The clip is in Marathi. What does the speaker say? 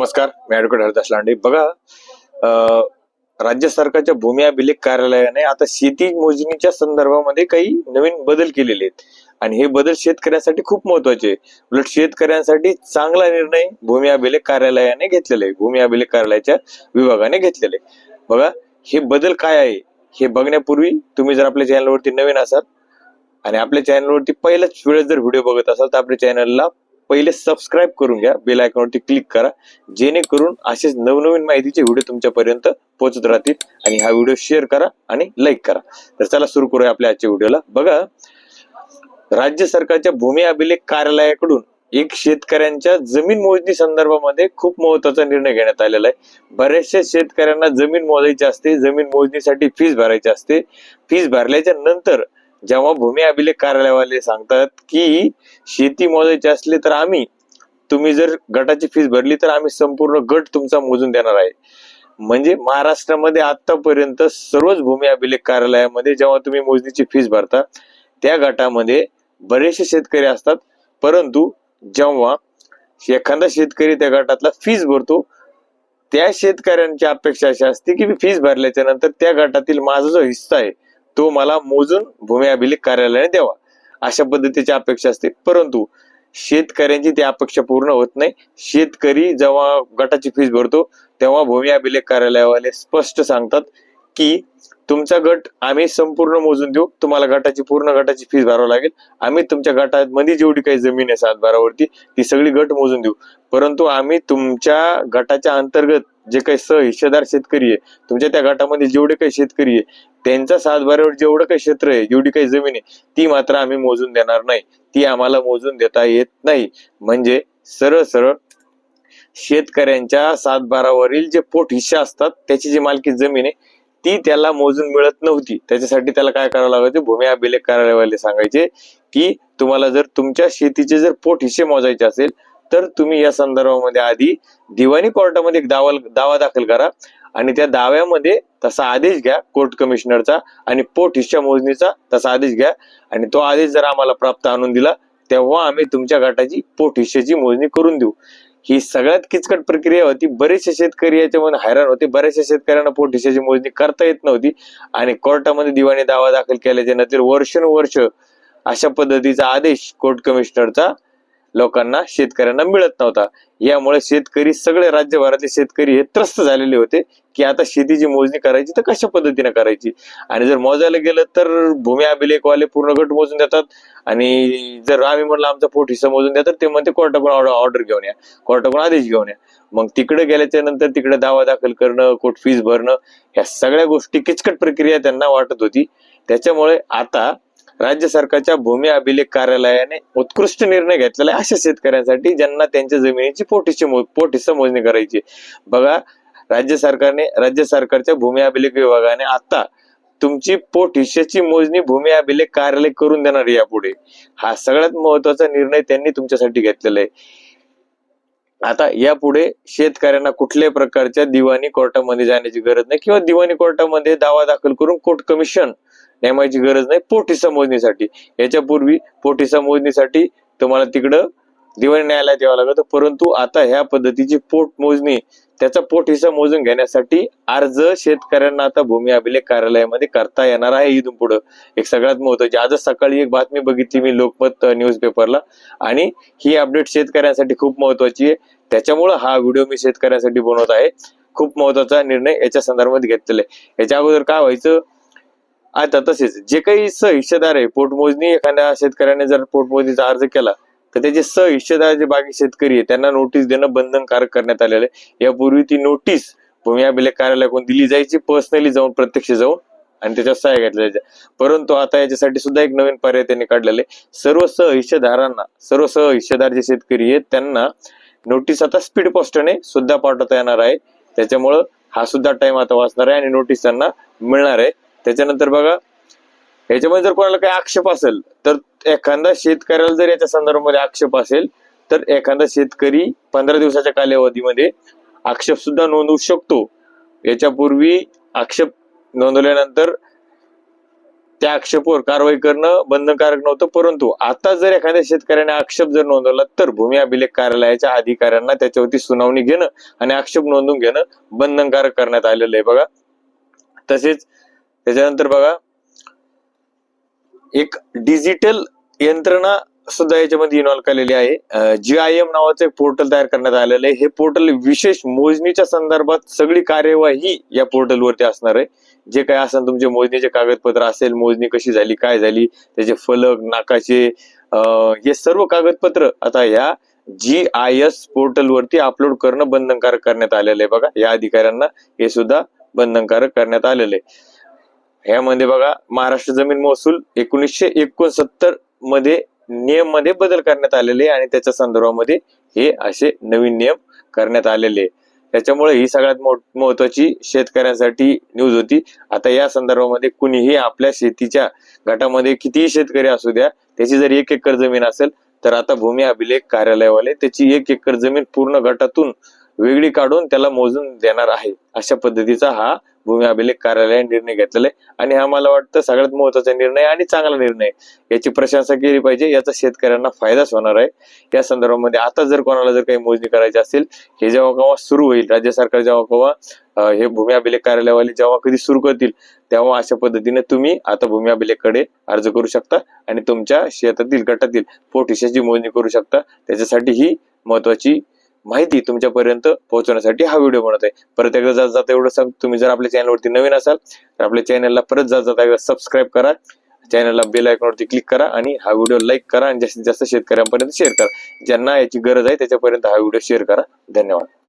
नमस्कार मी ऍडव्होकेट हरदास लांडे. बघा राज्य सरकारच्या भूमी अभिलेख कार्यालयाने आता शेती मोजणीच्या संदर्भामध्ये काही नवीन बदल केलेले आहेत. आणि हे बदल शेतकऱ्यांसाठी खूप महत्त्वाचे उलट शेतकऱ्यांसाठी चांगला निर्णय भूमी अभिलेख कार्यालयाने घेतलेला आहे. भूमी अभिलेख कार्यालयाच्या विभागाने घेतलेले बघा हे बदल काय आहे हे बघण्यापूर्वी तुम्ही जर आपल्या चॅनलवरती नवीन असाल आणि आपल्या चॅनलवरती पहिल्याच वेळेस जर व्हिडिओ बघत असाल तर आपल्या चॅनलला पहिले सबस्क्राईब करून घ्या बेल आयकॉनवरती क्लिक करा जेणेकरून असेच नवनवीन माहितीचे व्हिडिओ तुमच्यापर्यंत पोहोचत राहतील आणि हा व्हिडिओ शेअर करा आणि लाईक करा. तर चला सुरू करूया आपल्या आजच्या व्हिडिओला बघा राज्य सरकारच्या भूमी अभिलेख कार्यालयाकडून एक शेतकऱ्यांच्या जमीन मोजणी संदर्भामध्ये खूप महत्त्वाचा निर्णय घेण्यात आलेला आहे. बऱ्याचशा शेतकऱ्यांना जमीन मोजायची असते जमीन मोजणीसाठी फीस भरायची असते. फीस भरल्याच्या नंतर जेव्हा भूमी अभिलेख कार्यालयवाले सांगतात की शेती मोजायची असली तर आम्ही तुम्ही जर गटाची फीस भरली तर आम्ही संपूर्ण गट तुमचा मोजून देणार आहे. म्हणजे महाराष्ट्रामध्ये आतापर्यंत सर्वच भूमी अभिलेख कार्यालयामध्ये जेव्हा तुम्ही मोजणीची फीस भरता त्या गटामध्ये बरेचसे शेतकरी असतात. परंतु जेव्हा एखादा शेतकरी त्या गटातला फीस भरतो त्या शेतकऱ्यांची अपेक्षा अशी असते की फीस भरल्याच्या नंतर त्या गटातील माझा जो हिस्सा आहे तो मला मोजून भूमी अभिलेख कार्यालयाने द्यावा. अशा पद्धतीची अपेक्षा असते. परंतु शेतकऱ्यांची ती अपेक्षा पूर्ण होत नाही. शेतकरी जेव्हा गटाची फीस भरतो तेव्हा भूमी अभिलेख कार्यालयावाले स्पष्ट सांगतात की तुमचा गट आम्ही संपूर्ण मोजून देऊ. तुम्हाला गटाची पूर्ण गटाची फीस भरावं लागेल. आम्ही तुमच्या गटामध्ये जेवढी काही जमीन आहे सातबारावरती ती सगळी गट मोजून देऊ. परंतु आम्ही तुमच्या गटाच्या अंतर्गत जे काही सहिस्सेदार शेतकरी आहे तुमच्या त्या गटामध्ये जेवढे काही शेतकरी आहे त्यांच्या सातबाऱ्यावर जेवढं काही क्षेत्र आहे जेवढी काही जमीन आहे ती मात्र आम्ही मोजून देणार नाही. ती आम्हाला मोजून देता येत नाही. म्हणजे सरळ सरळ शेतकऱ्यांच्या सातबारावरील जे पोट हिस्से असतात त्याची जी मालकी जमीन आहे ती त्याला मोजून मिळत नव्हती. त्याच्यासाठी त्याला काय करावं लागायचं? भूमी अभिलेख कार्यालयावाले सांगायचे की तुम्हाला जर तुमच्या शेतीचे जर पोट हिस्से मोजायचे असेल तर तुम्ही या संदर्भामध्ये आधी दिवाणी कोर्टामध्ये एक दावा दावा दाखल करा आणि त्या दाव्यामध्ये तसा आदेश घ्या कोर्ट कमिशनरचा आणि पोट हिस्सा मोजणीचा तसा आदेश घ्या आणि तो आदेश जर आम्हाला प्राप्त आणून दिला तेव्हा आम्ही तुमच्या गटाची पोट हिश्श्याची मोजणी करून देऊ. ही सगळ्यात किचकट प्रक्रिया होती. बरेचसे शेतकरी याच्यामध्ये हैराण होते. बऱ्याचशा शेतकऱ्यांना पोट मोजणी करता येत नव्हती. आणि कोर्टामध्ये दिवाणी दावा दाखल केल्याच्यानंतर वर्षानुवर्ष अशा पद्धतीचा आदेश कोर्ट कमिशनरचा लोकांना शेतकऱ्यांना मिळत नव्हता. यामुळे शेतकरी सगळे राज्यभरातले शेतकरी हे त्रस्त झालेले होते की आता शेतीची मोजणी करायची तर कशा पद्धतीने करायची? आणि जर मोजायला गेलं तर भूमी अभिलेखवाले पूर्ण गट मोजून देतात. आणि जर आम्ही म्हणलं आमचा पोट हिस्सा मोजून देतात ते म्हणते कोर्टाकडून ऑर्डर ऑर्डर घेऊन या कोर्टाकडून आदेश घेऊन या. मग तिकडे गेल्याच्यानंतर तिकडे दावा दाखल करणं कोर्ट फीस भरणं ह्या सगळ्या गोष्टी किचकट प्रक्रिया त्यांना वाटत होती. त्याच्यामुळे आता राज्य सरकारच्या भूमी अभिलेख कार्यालयाने उत्कृष्ट निर्णय घेतलेला आहे. अशा शेतकऱ्यांसाठी ज्यांना त्यांच्या जमिनीची पोटीची पोटीस पोट हिस्सा मोजणी करायची बघा राज्य सरकारने राज्य सरकारच्या भूमी अभिलेख विभागाने आता तुमची पोट हिश्याची मोजणी भूमी अभिलेख कार्यालय करून देणार यापुढे. हा सगळ्यात महत्त्वाचा निर्णय त्यांनी तुमच्यासाठी घेतलेला आहे. आता यापुढे शेतकऱ्यांना कुठल्याही प्रकारच्या दिवाणी कोर्टामध्ये जाण्याची गरज नाही किंवा दिवाणी कोर्टामध्ये दावा दाखल करून कोर्ट कमिशन नेमायची गरज नाही पोटीसा मोजणीसाठी याच्यापूर्वी पोटीसा मोजणीसाठी तुम्हाला तिकडं दिवाणी न्यायालयात यावं लागतं. परंतु आता ह्या पद्धतीची पोट मोजणी त्याचा पोट हिस्सा मोजून घेण्यासाठी अर्ज शेतकऱ्यांना आता भूमी अभिलेख कार्यालयामध्ये करता येणार आहे इथून पुढं. एक सगळ्यात महत्वाची आजच सकाळी एक बातमी बघितली मी लोकमत न्यूजपेपरला. आणि ही अपडेट शेतकऱ्यांसाठी खूप महत्वाची आहे. त्याच्यामुळं हा व्हिडिओ मी शेतकऱ्यांसाठी बनवत आहे. खूप महत्त्वाचा निर्णय याच्या संदर्भात घेतलेला आहे. याच्या अगोदर काय व्हायचं? आता तसेच जे काही सहिस्सेदार आहे पोटमोजणी एखाद्या शेतकऱ्याने जर पोटमोजणीचा अर्ज केला तर त्याचे सहिस्सेदार जे बाकी शेतकरी आहे त्यांना नोटीस देणं बंधनकारक करण्यात आलेलं आहे. यापूर्वी ती नोटीस भूमी अभिलेख कार्यालयाकडून दिली जायची पर्सनली जाऊन प्रत्यक्ष जाऊन आणि त्याच्यावर सह्या घेतल्या जायच्या. परंतु आता याच्यासाठी सुद्धा एक नवीन पर्याय त्यांनी काढलेले आहे. सर्व सहहिस्सेदारांना सर्व सहहिस्सेदार जे शेतकरी आहेत त्यांना नोटीस आता स्पीड पोस्टने सुद्धा पाठवता येणार आहे. त्याच्यामुळं हा सुद्धा टाइम आता वाचणार आहे आणि नोटीस त्यांना मिळणार आहे. त्याच्यानंतर बघा याच्यामध्ये जर कोणाला काही आक्षेप असेल तर एखादा शेतकऱ्याला जर याच्या संदर्भामध्ये आक्षेप असेल तर एखादा शेतकरी पंधरा दिवसाच्या कालावधीमध्ये आक्षेप सुद्धा नोंदवू शकतो. याच्यापूर्वी आक्षेप नोंदवल्यानंतर त्या आक्षेपावर कारवाई करणं बंधनकारक नव्हतं परंतु आता जर एखाद्या शेतकऱ्याने आक्षेप जर नोंदवला तर भूमी अभिलेख कार्यालयाच्या अधिकाऱ्यांना त्याच्यावरती सुनावणी घेणं आणि आक्षेप नोंदवून घेणं बंधनकारक करण्यात आलेलं आहे. बघा तसेच त्याच्यानंतर बघा एक डिजिटल यंत्रणा सुद्धा याच्यामध्ये इन्व्हॉल्व केलेली आहे. जी आय एम नावाचं एक पोर्टल तयार करण्यात आलेलं आहे. हे पोर्टल विशेष मोजणीच्या संदर्भात सगळी कार्यवाही या पोर्टलवरती असणार आहे. जे काय असेल तुमचे मोजणीचे कागदपत्र असेल मोजणी कशी झाली काय झाली त्याचे फलक नाकाचे हे सर्व कागदपत्र आता या जी आय एस पोर्टल वरती अपलोड करणं बंधनकारक करण्यात आलेलं आहे. बघा या अधिकाऱ्यांना हे सुद्धा बंधनकारक करण्यात आलेलं आहे. यामध्ये बघा महाराष्ट्र जमीन महसूल एकोणीसशे एकोणसत्तरमध्ये नियममध्ये बदल करण्यात आलेले आणि त्याच्या संदर्भामध्ये हे असे नवीन नियम करण्यात आलेले आहे. त्याच्यामुळे ही सगळ्यात महत्वाची शेतकऱ्यांसाठी न्यूज होती आता या संदर्भामध्ये कुणीही आपल्या शेतीच्या गटामध्ये कितीही शेतकरी असू द्या त्याची जर एक एकर जमीन असेल तर आता भूमी अभिलेख कार्यालयवाले त्याची एक एकर जमीन पूर्ण गटातून वेगळी काढून त्याला मोजून देणार आहे. अशा पद्धतीचा हा भूमी अभिलेख कार्यालयाने निर्णय घेतलेला आहे. आणि हा मला वाटतं सगळ्यात महत्त्वाचा निर्णय आणि चांगला निर्णय. याची प्रशंसा केली पाहिजे. याचा शेतकऱ्यांना फायदाच होणार आहे. या संदर्भामध्ये आता जर कोणाला जर काही मोजणी करायची असेल हे जेव्हा केव्हा सुरू होईल राज्य सरकार जेव्हा केव्हा हे भूमी अभिलेख कार्यालयवाले जेव्हा कधी सुरू करतील तेव्हा अशा पद्धतीने तुम्ही आता भूमी अभिलेखकडे अर्ज करू शकता आणि तुमच्या शेतातील गटातील पोट हिशाची मोजणी करू शकता. त्याच्यासाठी ही महत्वाची माहिती तुमच्यापर्यंत पोहोचवण्यासाठी हा व्हिडिओ बनवत आहे परत एकदा जात जाता एवढं सांग तुम्ही जर आपल्या चॅनलवरती नवीन असाल तर आपल्या चॅनलला परत जात जाता एकदा सबस्क्राईब करा. चॅनलला बेल आयकॉनवरती क्लिक करा आणि हा व्हिडिओ लाईक करा आणि जास्तीत जास्त शेतकऱ्यांपर्यंत शेअर करा. ज्यांना याची गरज आहे त्याच्यापर्यंत हा व्हिडिओ शेअर करा. धन्यवाद.